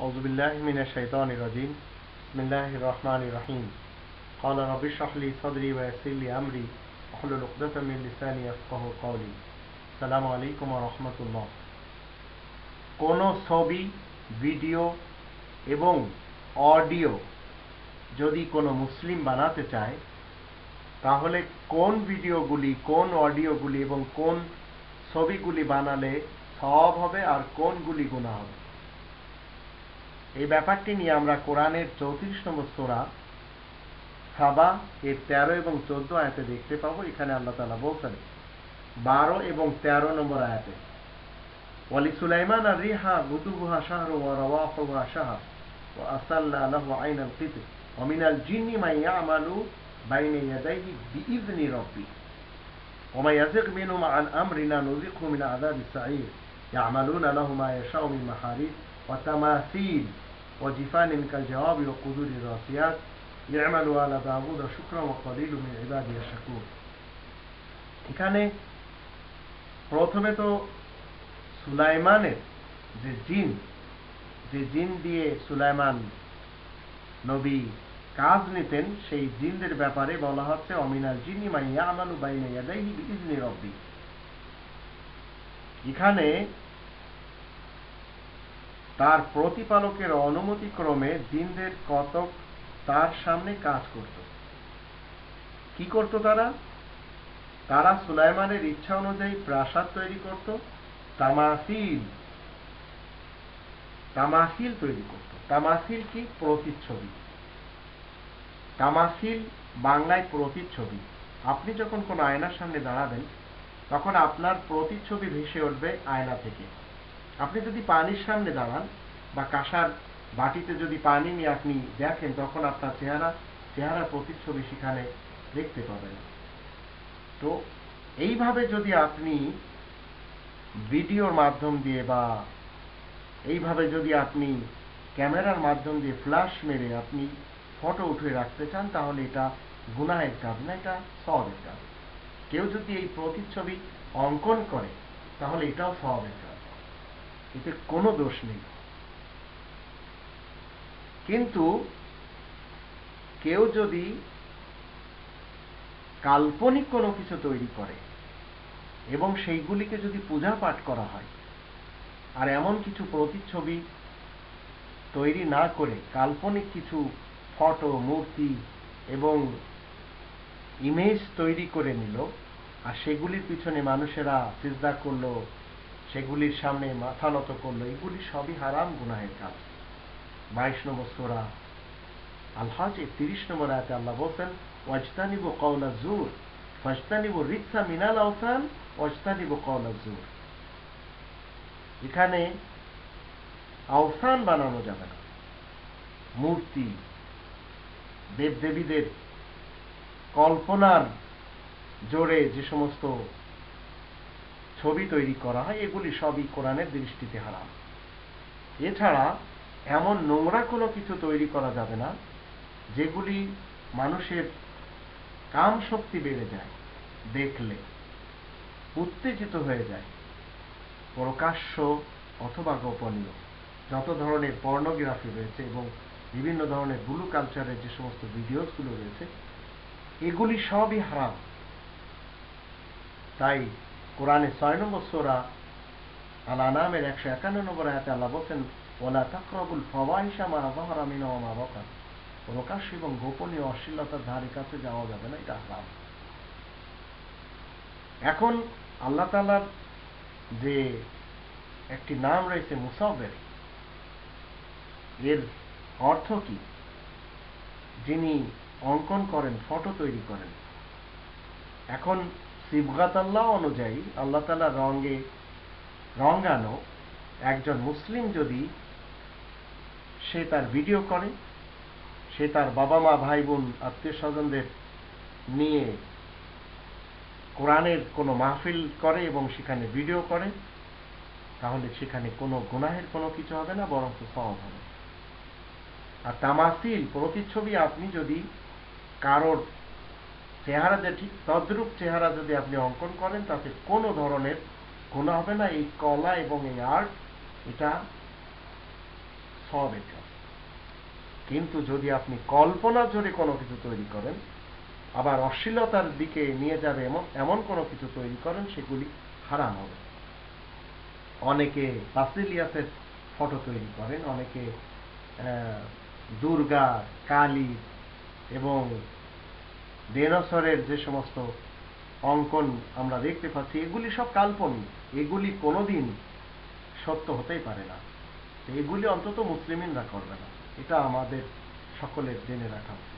أعوذ بالله من الشيطان الرجيم بسم الله الرحمن الرحيم قال رب اشرح لي صدري ويسر لي أمري واحلل عقدة من لساني يفقه قولي السلام عليكم ورحمة الله কোনো ছবি ভিডিও এবং অডিও যদি কোনো মুসলিম বানাতে চায় তাহলে কোন ভিডিওগুলি কোন অডিওগুলি এবং কোন ছবিগুলি বানালে সব হবে আর কোনগুলি গুণা হবে এই ব্যাপারটি নিয়ে আমরা কোরআনের চৌত্রিশ নম্বর সোরা সাবা এর তেরো এবং চোদ্দ আয়াতে দেখতে পাবো। এখানে আল্লাহ তালা বলছেন, বারো এবং তেরো নম্বর আয়াতে, ওয়ালি সুলাইমান আর রিহা গুদুবুহা শাহর ও রওয়াহা শাহর ও আসাল্লাহ আইন আল কিতে অমিনাল জিন্নি মাইয়া আমালু বাইনে ইয়াদাইহি বিইজনি রব্বি। وما يزغ منهم عن أمرنا نذقه من عذاب السعير يعملون له ما يشاء من محاريب وتماثيل وجفان كالجواب وقدور الراسيات يعملوا على داوود شكرا وقليل من عباده الشكور এখানে প্রথমে তো সুলাইমানের যে জিন যে জিন দিয়ে সুলাইমান নবী কাজ নিতেন সেই জিনদের ব্যাপারে বলা হচ্ছে অমিনাল জিনি মাইয়া আমানু বাইনা ইয়াদাইহি বিইজনি রব্বি এখানে তার প্রতিপালকের অনুমতি ক্রমে জিনদের কতক তার সামনে কাজ করত। কি করত তারা? তারা সুলাইমানের ইচ্ছা অনুযায়ী প্রাসাদ তৈরি করত, তামাসিল তামাসিল তৈরি করত। তামাসিল কি? প্রতিচ্ছবি। তামাসিল বাংলায় প্রতিচ্ছবি। আপনি যখন কোনো আয়নার সামনে দাঁড়াবেন, তখন আপনার প্রতিচ্ছবি ভেসে উঠবে আয়না থেকে। আপনি যদি পানির সামনে দাঁড়ান বা কাঁসার বাটিতে যদি পানি নিয়ে আপনি দেখেন, তখন আপনার চেহারা চেহারা প্রতিচ্ছবি সেখানে দেখতে পাবেন। তো এইভাবে যদি আপনি ভিডিওর মাধ্যম দিয়ে বা এইভাবে যদি আপনি ক্যামেরার মাধ্যম দিয়ে ফ্ল্যাশ মেরে আপনি ফটো উঠে রাখতে চান, তাহলে এটা গুনাহের কাজ না, এটা সবের কাজ। কেউ যদি এই প্রতিচ্ছবি অঙ্কন করে, তাহলে এটাও সবের কাজ। এতে কোনো দোষ নেই। কিন্তু কেউ যদি কাল্পনিক কোনো কিছু তৈরি করে এবং সেইগুলিকে যদি পূজা পাঠ করা হয় আর এমন কিছু প্রতিচ্ছবি তৈরি না করে কাল্পনিক কিছু ফটো, মূর্তি এবং ইমেজ তৈরি করে নিল আর সেগুলির পিছনে মানুষেরা সিজদা করল সেগুলির সামনে মাথা নত করল। এগুলি সবই হারাম গুনাহের কাজ। বাইশ নম্বর সোরা আলহাজ তিরিশ নম্বর আয়াতে আল্লাহ বলছেন, ওয়াজতানিব কওলা জুর ফাজতানিব রিক্সা মিনাল আওসান, ওয়াজতানিব কওলা জুর এখানে আওসান বানানো যাবে না। মূর্তি, দেবদেবীদের কল্পনার জোরে যে সমস্ত ছবি তৈরি করা হয়, এগুলি সবই কোরআনের দৃষ্টিতে হারাম। এছাড়া এমন নোংরা কোনো কিছু তৈরি করা যাবে না, যেগুলি মানুষের কাম শক্তি বেড়ে যায়, দেখলে উত্তেজিত হয়ে যায়, প্রকাশ্য অথবা গোপনীয়। যত ধরনের পর্নোগ্রাফি রয়েছে এবং বিভিন্ন ধরনের ব্লু কালচারের যে সমস্ত ভিডিওসগুলো রয়েছে, এগুলি সবই হারাম। তাই কোরআনে ছয় নম্বর সোরা আল আনামের একশো একান্ন নম্বর আয়াতে আল্লাহ বলছেন ওলা তাকরবুল ফওয়াইশা মা আবহারা মিনা মা বকা প্রকাশ্য এবং গোপনীয় অশ্লীলতার ধারে কাছে যাওয়া যাবে না, এটা হারাম। এখন আল্লাহ তালার যে একটি নাম রয়েছে মুসাবের এর অর্থ কি? যিনি অঙ্কন করেন, ফটো তৈরি করেন। এখন সিবগাত আল্লাহ অনুযায়ী আল্লাহ তালা রঙে রঙানো একজন মুসলিম যদি সে তার ভিডিও করে, সে তার বাবা মা ভাই বোন আত্মীয় স্বজনদের নিয়ে কোরআনের কোনো মাহফিল করে এবং সেখানে ভিডিও করে, তাহলে সেখানে কোনো গুনাহের কোনো কিছু হবে না বরং সহজ হবে। আর তামাসিল, প্রতিচ্ছবি আপনি যদি কারোর চেহারা যে ঠিক তদ্রূপ চেহারা যদি আপনি অঙ্কন করেন, তাতে কোনো ধরনের গুণা হবে না। এই কলা এবং এই আর্ট, এটা সবের কাজ কিন্তু যদি আপনি কল্পনা জোরে কোনো কিছু তৈরি করেন, আবার অশ্লীলতার দিকে নিয়ে যাবে এমন এমন কোনো কিছু তৈরি করেন, সেগুলি হারাম হবে। অনেকে বাসিলিয়াসের ফটো তৈরি করেন, অনেকে দুর্গা, কালী এবং ডেনোসরের যে সমস্ত অঙ্কন আমরা দেখতে পাচ্ছি, এগুলি সব কাল্পন এগুলি কোনোদিন সত্য হতেই পারে না। এগুলি অন্তত মুসলিমিনরা করবে না। এটা আমাদের সকলের জেনে রাখা।